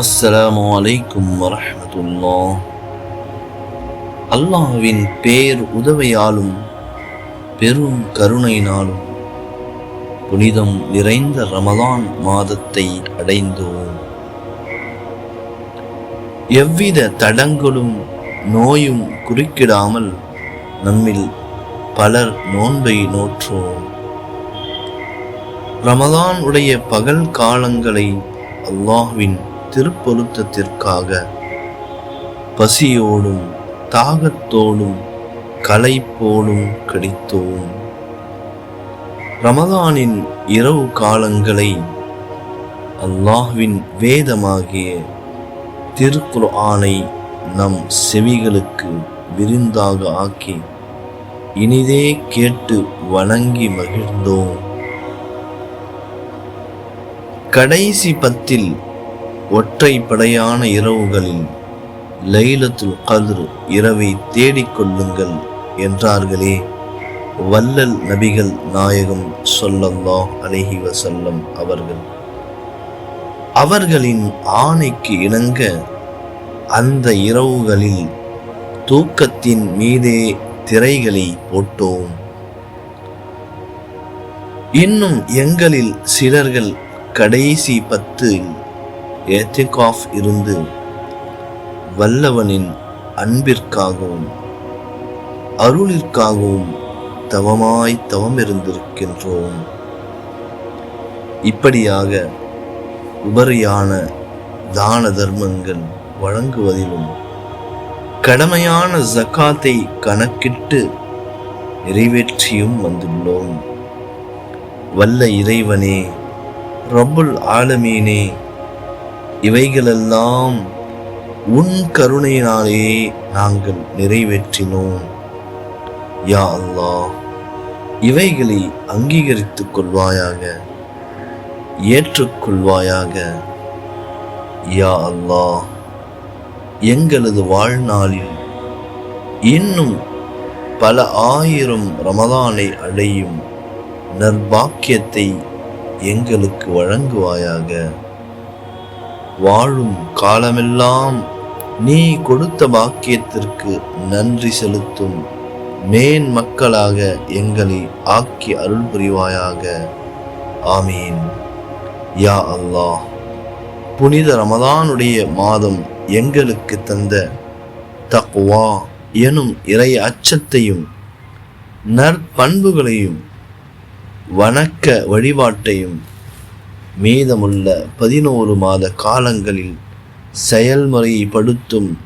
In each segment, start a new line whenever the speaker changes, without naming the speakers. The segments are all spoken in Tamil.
அஸ்ஸலாமு அலைக்கும் வரஹமத்துல்லா அல்லாஹ்வின் பேர் உதவியாலும் பெரும் கருணையினாலும் புனிதம் நிறைந்த ரமதான் மாதத்தை அடைந்தோம். எவ்வித தடங்களும் நோயும் குறுக்கிடாமல் நம்மில் பலர் நோன்பை நோற்றோம். ரமதான் உடைய பகல் காலங்களை அல்லாஹ்வின் திருப்பொருத்தத்திற்காக பசியோடும் தாகத்தோடும் களைப்போடும் கடித்தோம். ரமதானின் இரவு காலங்களை அல்லாஹ்வின் வேதமாகிய திருக்குர் ஆணை நம் செவிகளுக்கு விருந்தாக ஆக்கி இனிதே கேட்டு வணங்கி மகிழ்ந்தோம். கடைசி பத்தில் ஒற்றைப்படையான இரவுகளில் லைலத்துல் கதிர் இரவை தேடிக்கொள்ளுங்கள் என்றார்களே. வல்லல் நபிகள் நாயகம் சொல்லல்லா அலஹி வசல்லம் அவர்கள். அவர்களின் ஆணைக்கு இணங்க அந்த இரவுகளில் தூக்கத்தின் மீதே திரைகளை போட்டோம். இன்னும் எங்களில் சிலர்கள் கடைசி பத்து ஏத்திகாஃப் இருந்து வல்லவனின் அன்பிற்காகவும் அருளிற்காகவும் தவமாய் தவம் இருந்திருக்கின்றோம் இப்படியாக உபரியான தான தர்மங்கள் வழங்குவதிலும் கடமையான ஜக்காத்தை கணக்கிட்டு நிறைவேற்றியும் வந்துள்ளோம். வல்ல இறைவனே ரபுல் ஆலமீனே இவைகளெல்லாம் உன் கருணையினாலே நாங்கள் நிறைவேற்றினோம். யா அல்லாஹ் இவைகளை அங்கீகரித்துக் கொள்வாயாக ஏற்றுக்கொள்வாயாக. யா அல்லாஹ் எங்களது வாழ்நாளில் இன்னும் பல ஆயிரம் ரமதானை அடையும் நற்பாக்கியத்தை எங்களுக்கு வழங்குவாயாக. வாழும் காலமெல்லாம் நீ கொடுத்த பாக்கியத்திற்கு நன்றி செலுத்தும். மேன் மக்களாக எங்களை ஆக்கி அருள் புரிவாயாக. ஆமீன். யா அல்லாஹ் புனித ரமதானுடைய மாதம் எங்களுக்கு தந்த தக்வா எனும் இறை அச்சத்தையும் நற்பண்புகளையும் வணக்க வழிபாட்டையும் மீதமுள்ள பதினோரு மாத காலங்களில் செயல்முறைப்படுத்தும்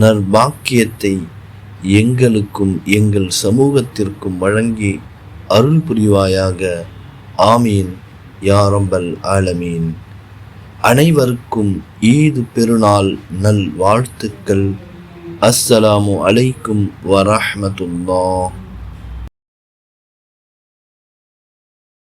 நற்பாக்கியத்தை எங்களுக்கும் எங்கள் சமூகத்திற்கும் வழங்கி அருள் புரிவாயாக. ஆமீன். யாரம்பல் ஆலமீன். அனைவருக்கும் ஈது பெருநாள் நல் வாழ்த்துக்கள் அஸ்ஸலாமு அலைக்கும் வரஹமத்துல்லா